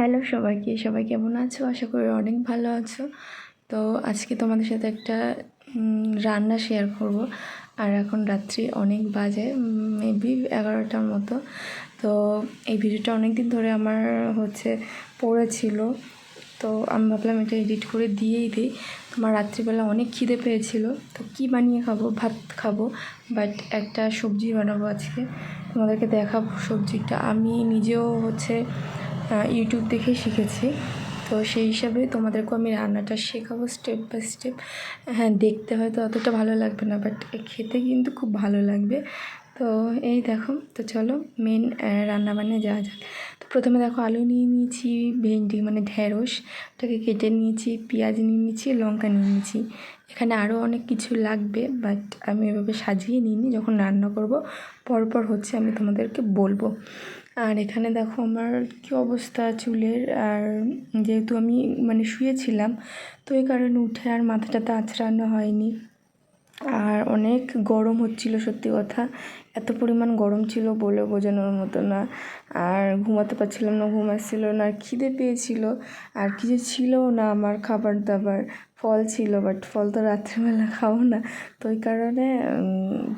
Hello সবাইকে, সবাই কেমন আছো? আশা করি অনেক ভালো আছো। তো আজকে তোমাদের সাথে একটা রান্না শেয়ার করব। আর এখন রাত্রি অনেক বাজে মেবি এগারোটার মতো। তো এই ভিডিওটা অনেক দিন ধরে আমার হচ্ছে পড়েছিল তো আমি ভাবলাম এটা এডিট করে দিয়েই দিই। তোমার রাত্রিবেলা অনেক খিদে পেয়েছিল। তো কি বানিয়ে খাব? ভাত খাব। বাট একটা সবজি বানাবো আজকে। তোমাদেরকে দেখাবো সবজিটা। আমি নিজেও হচ্ছে ইউটিউব দেখেই শিখেছি। তো সেই হিসাবে তোমাদেরকেও আমি রান্নাটা শেখাবো স্টেপ বাই স্টেপ হ্যাঁ দেখতে হয়তো অতটা ভালো লাগবে না বাট খেতে কিন্তু খুব ভালো লাগবে। তো এই দেখো, তো চলো মেন রান্না বান্না যাওয়া যাক। তো প্রথমে দেখো আলু নিয়ে নিয়েছি, ভেন্ডি মানে ঢেঁড়স, ওটাকে কেটে নিয়েছি, পেঁয়াজ নিয়ে নিয়েছি, লঙ্কা নিয়ে নিয়েছি। এখানে আরও অনেক কিছু লাগবে বাট আমি এভাবে সাজিয়ে নিইনি। যখন রান্না করব, পরপর হচ্ছে আমি তোমাদেরকে বলব। আর এখানে দেখো আমার কী অবস্থা চুলের, আর যেহেতু আমি মানে শুয়েছিলাম, তো এই কারণে উঠে আর মাথাটাতে আঁচড়ানো হয়নি। আর অনেক গরম হচ্ছিল, সত্যি কথা। এত পরিমাণ গরম ছিল বলে বোঝানোর মতো না। আর ঘুমাতে পারছিলাম না, ঘুম আসছিল না, আর খিদে পেয়েছিল। আর কিছু ছিল না আমার খাবার দাবার, ফল ছিল বাট ফল তো রাত্রিবেলা খাও না। তো ওই কারণে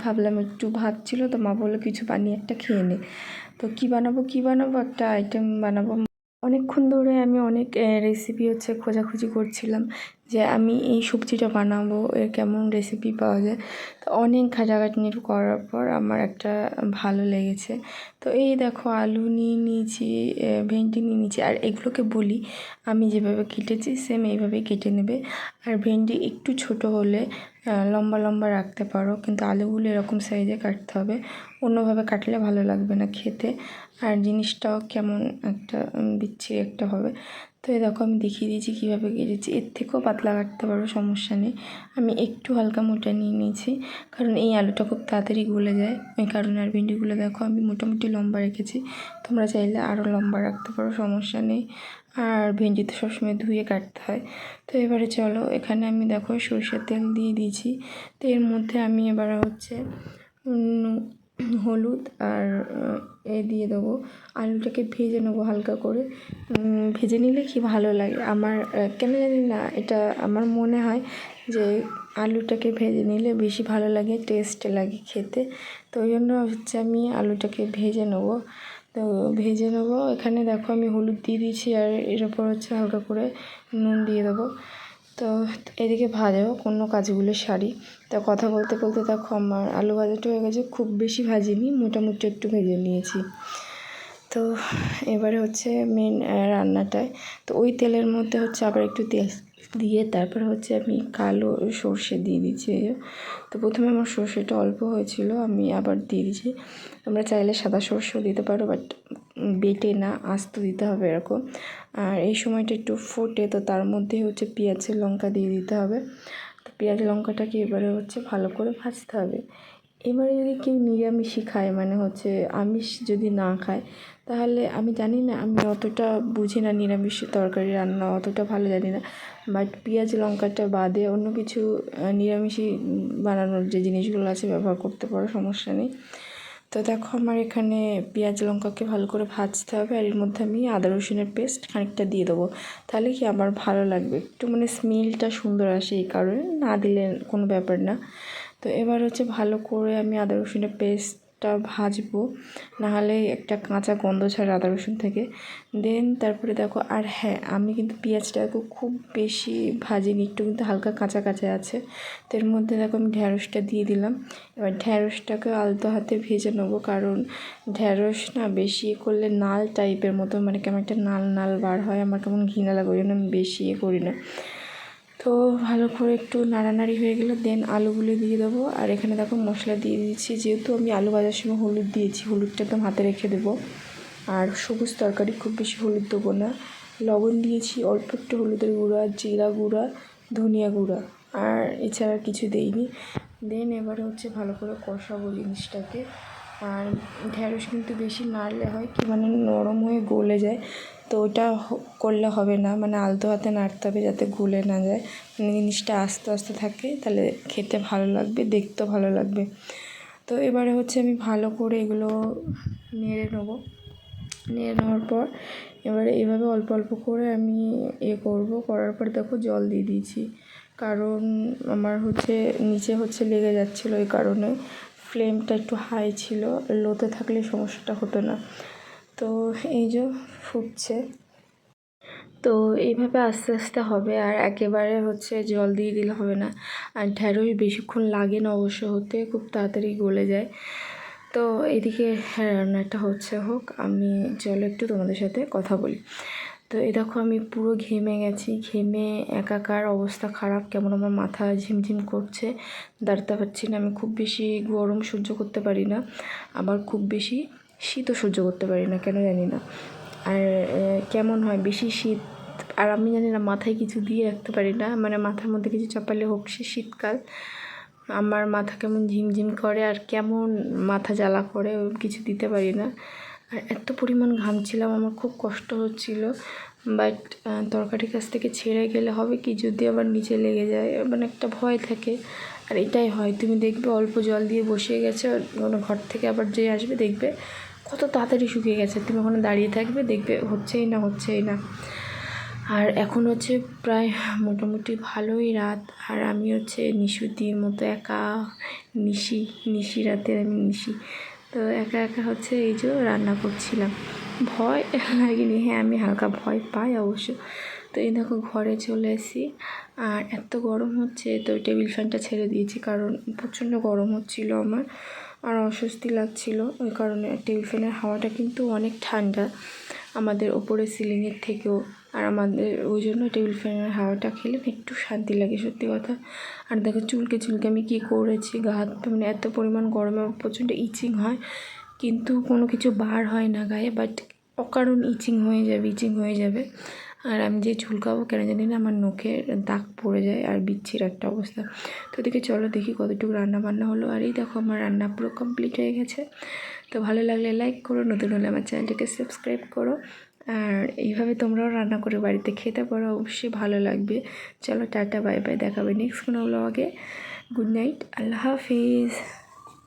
ভাবলাম একটু ভাত ছিল, তো মা বলল কিছু বানিয়ে একটা খেয়ে নে। তো কী বানাবো কী বানাবো? একটা আইটেম বানাবো। অনেকক্ষণ ধরে আমি অনেক রেসিপি হচ্ছে খোঁজাখুঁজি করছিলাম যে আমি এই সবজিটা বানাবো এর কেমন রেসিপি পাওয়া যায়। তো অনেক ঘাটাঘাটনি করার পর আমার একটা ভালো লেগেছে। তো এই দেখো, আলু নিয়ে নিয়েছি ভেন্ডি নিয়ে নিয়েছি। আর এগুলোকে বলি, আমি যেভাবে কেটেছি সেম এইভাবেই কেটে নেবে। আর ভেন্ডি একটু ছোট হলে লম্বা লম্বা রাখতে পারো, কিন্তু আলুগুলো এরকম সাইজে কাটতে হবে। অন্যভাবে কাটলে ভালো লাগবে না খেতে। আর জিনিসটাও কেমন একটা বিচ্ছিরি একটা হবে। তো এই দেখো আমি দেখিয়ে দিয়েছি কীভাবে কেটেছি। এর থেকেও পাতলা কাটতে পারো, সমস্যা নেই। আমি একটু হালকা মোটা নিয়ে নিয়েছি, কারণ এই আলুটা খুব তাড়াতাড়ি গলে যায়। ওই কারণে আর ভেন্ডিগুলো দেখো আমি মোটামুটি লম্বা রেখেছি। তোমরা চাইলে আরও লম্বা রাখতে পারো, সমস্যা নেই। আর ভেন্ডি তো সবসময় ধুয়ে কাটতে হয়। তো এবারে চলো, এখানে আমি দেখো সরষের তেল দিয়ে দিয়েছি। তো এর মধ্যে আমি এবারে হচ্ছে হলুদ আর এ দিয়ে দেবো। আলুটাকে ভেজে নেব হালকা করে। ভেজে নিলে কি ভালো লাগে? আমার কেন জানি না, এটা আমার মনে হয় যে আলুটাকে ভেজে নিলে বেশি ভালো লাগে টেস্ট লাগে খেতে। তো ওই জন্য হচ্ছে আমি আলুটাকে ভেজে নেব। তো ভেজে নেব। এখানে দেখো আমি হলুদ দিয়ে দিয়েছি আর এর ওপর হচ্ছে হালকা করে নুন দিয়ে দেবো। তো এদিকে ভাজাও কোনো কাজগুলো সারি। তা কথা বলতে বলতে দেখো আমার আলু ভাজাটা হয়ে গেছে, খুব বেশি ভাজিনি, মোটামুটি একটু ভেজে নিয়েছি। তো এবারে হচ্ছে মেন রান্নাটায়। তো ওই তেলের মধ্যে হচ্ছে আবার একটু তেল দিয়ে তারপরে হচ্ছে আমি কালো সর্ষে দিয়ে দিচ্ছি। তো প্রথমে আমার সর্ষেটা অল্প হয়েছিল, আমি আবার দিয়ে দিচ্ছি। তোমরা চাইলে সাদা সর্ষেও দিতে পারো বাট বেটে না, আস্ত দিতে হবে এরকম। আর এই সময়টা একটু ফোটে, তো তার মধ্যে হচ্ছে পেঁয়াজের লঙ্কা দিয়ে দিতে হবে। তো পেঁয়াজ লঙ্কাটাকে এবারে হচ্ছে ভালো করে ভাজতে হবে। এবারে যদি কেউ নিরামিষই খায় মানে হচ্ছে আমিষ যদি না খায়, তাহলে আমি জানি না, আমি অতটা বুঝি না নিরামিষ তরকারি রান্না, অতটা ভালো জানি না। বাট পেঁয়াজ লঙ্কাটা বাদে অন্য কিছু নিরামিষই বানানোর যে জিনিসগুলো আছে, ব্যবহার করতে পারো, সমস্যা নেই। তো দেখো আমার এখানে পেঁয়াজ লঙ্কাকে ভালো করে ভাজতে হবে আর এর মধ্যে আমি আদা রসুনের পেস্ট খানিকটা দিয়ে দেবো। তাহলে কি আমার ভালো লাগবে? একটু মানে স্মেলটা সুন্দর আসে এই কারণে, না দিলে কোনো ব্যাপার না। তো এবার হচ্ছে ভালো করে আমি আদা রসুনের পেস্টটা ভাজবো, নাহলে একটা কাঁচা গন্ধ ছাড়ে আদা রসুন থেকে। দেন তারপরে দেখো, আর হ্যাঁ আমি কিন্তু পেঁয়াজটাকে খুব বেশি ভাজিনি, একটু কিন্তু হালকা কাঁচা কাঁচা আছে। তো এর মধ্যে দেখো আমি ঢ্যাঁড়সটা দিয়ে দিলাম। এবার ঢ্যাঁড়সটাকে আলতো হাতে ভেজে নেব, কারণ ঢ্যাঁড়স না বেশি ইয়ে করলে নাল টাইপের মতো মানে কেমন একটা নাল নাল বার হয়, আমার কেমন ঘৃণা লাগে, ওই জন্য আমি বেশি ইয়ে করি না। তো ভালো করে একটু নাড়ানাড়ি হয়ে গেলে দেন আলুগুলো দিয়ে দেবো। আর এখানে দেখো মশলা দিয়ে দিচ্ছি যেহেতু আমি আলু ভাজার সময় হলুদ দিয়েছি, হলুদটা একদম হাতে রেখে দেবো। আর সবুজ তরকারি খুব বেশি হলুদ দেবো না। লবণ দিয়েছি, অল্প একটু হলুদের গুঁড়া, জিরা গুঁড়া, ধনিয়া গুঁড়া। আর এছাড়া কিছু দেইনি। দেন এবারে হচ্ছে ভালো করে কষাবো জিনিসটাকে। আর ঢ্যাঁড়স কিন্তু বেশি নাড়লে হয় কি মানে নরম হয়ে গলে যায়। তো ওটা করলে হবে না। মানে আলতো হাতে নাড়তে হবে যাতে গলে না যায়। মানে জিনিসটা আস্তে আস্তে থাকে, তাহলে খেতে ভালো লাগবে, দেখতেও ভালো লাগবে। তো এবারে হচ্ছে আমি ভালো করে এগুলো নেড়ে নেব। নিয়ে নেওয়ার পর এবারে এভাবে অল্প অল্প করে আমি এ করব। করার পর দেখো জল দিয়ে দিয়েছি। কারণ আমার হচ্ছে নিচে হচ্ছে লেগে যাচ্ছিল এই কারণে। ফ্লেমটা একটু হাই ছিল। লোতে থাকলে সমস্যাটা হতো না। তো এই যে ফুটছে। তো এইভাবে আস্তে আস্তে হবে আর একেবারে হচ্ছে জল দিয়ে দিলে হবে না। আর ঢ্যাঁড়স বেশিক্ষণ লাগে না অবশ্য হতে, খুব তাড়াতাড়ি গলে যায়। তো এদিকে রান্নাটা হচ্ছে হোক, আমি চলো একটু তোমাদের সাথে কথা বলি। তো এ দেখো আমি পুরো ঘেমে গেছি, ঘেমে একাকার অবস্থা খারাপ, কেমন আমার মাথা ঝিমঝিম করছে, দাঁড়াতে পারছি না, আমি খুব বেশি গরম সহ্য করতে পারি না, আবার খুব বেশি শীতও সহ্য করতে পারি না, কেন জানি না। আর কেমন হয়, বেশি শীত, আর আমি জানি না, মাথায় কিছু দিয়ে রাখতে পারি না। মানে মাথার মধ্যে কিছু চাপালে হোক, সে শীতকাল। আমার মাথা কেমন ঝিমঝিম করে, আর কেমন মাথা জ্বালা করে কিছু দিতে পারি না। আর এত পরিমাণ ঘামছিলাম, আমার খুব কষ্ট হচ্ছিল। বাট তরকারির কাছ থেকে ছেড়ে গেলে হবে কি, যদি আবার নিচে লেগে যায় মানে একটা ভয় থাকে। আর এটাই হয়, তুমি দেখবে অল্প জল দিয়ে বসিয়ে গেছে কোনো ঘর থেকে আবার যে আসবে, দেখবে কত তাড়াতাড়ি শুকিয়ে গেছে। তুমি ওখানে দাঁড়িয়ে থাকবে, দেখবে হচ্ছেই না হচ্ছেই না। আর এখন হচ্ছে প্রায় মোটামুটি ভালোই রাত। আর আমি হচ্ছে নিশুতির মতো একা, নিশি নিশি রাতে আমি নিশি। তো একা একা হচ্ছে এই যে রান্না করছিলাম। ভয় লাগেনি হ্যাঁ আমি হালকা ভয় পাই অবশ্য। তো এই দেখো ঘরে চলে এসেছি। আর এত গরম হচ্ছে, তো টেবিল ফ্যানটা ছেড়ে দিয়েছি, কারণ প্রচণ্ড গরম হচ্ছিল আমার। আর অস্বস্তি লাগছিল। ওই কারণে টেবিল ফ্যানের হাওয়াটা কিন্তু অনেক ঠান্ডা। আমাদের ওপরে সিলিংয়ের থেকেও। আর আমাদের, ওই জন্য টেবিল ফ্যানের হাওয়াটা খেলে একটু শান্তি লাগে, সত্যি কথা। আর দেখো, চুলকে চুলকে আমি কী করেছি? গা হাত মানে এত পরিমাণ গরমে প্রচণ্ড ইচিং হয়। কিন্তু কোনো কিছু বার হয় না গায়ে বাট অকারণ ইচিং হয়ে যাবে ইচিং হয়ে যাবে। আর আমি যে চুলকাবো কেন জানি না, আমার নখে দাগ পড়ে যায় আর বিচ্ছির একটা অবস্থা। তো দেখি চলো দেখি কতটুকু রান্না বান্না হলো। আর এই দেখো আমার রান্না পুরো কমপ্লিট হয়ে গেছে। তো ভালো লাগলে লাইক করো, নতুন হলে আমার চ্যানেলটাকে সাবস্ক্রাইব করো। আর এইভাবে তোমরাও রান্না করে বাড়িতে খেতে পারো, অবশ্যই ভালো লাগবে। চলো টাটা বাই বাই দেখাবে নেক্সট কোনো ব্লগে গুড নাইট আল্লাহ হাফিজ।